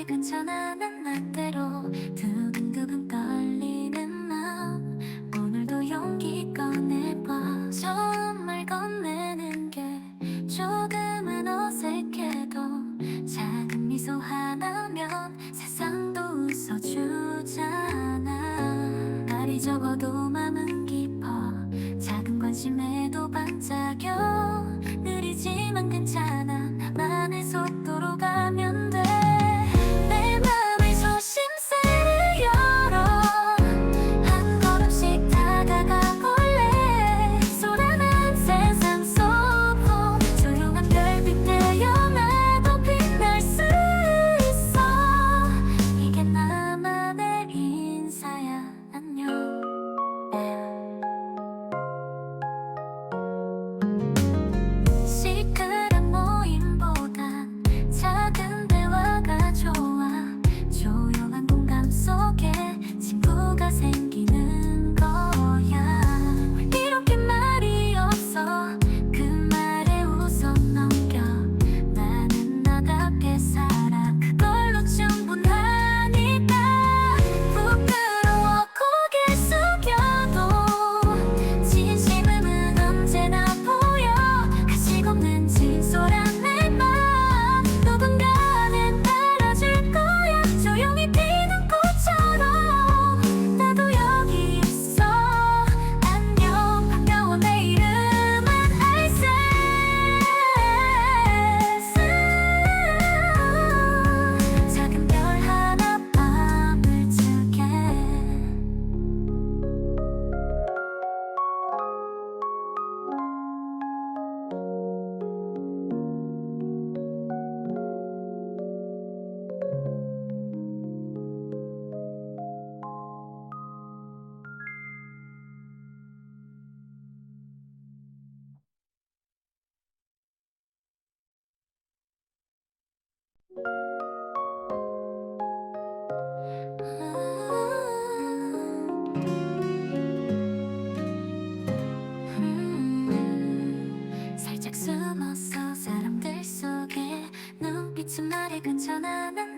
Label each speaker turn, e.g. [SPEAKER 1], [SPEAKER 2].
[SPEAKER 1] 말이 괜찮아 난 나대로 두근두근 떨리는 마음. 오늘도 용기 꺼내봐. 좋은 말 건네는 게 조금은 어색해도 작은 미소 하나면 세상도 웃어주잖아. 말이 적어도 마음은 깊어. 작은 관심에도 반짝여. 느리지만 괜찮아. 나만의 속도 숨어서 사람들 속에 눈빛은 말이 괜찮아 난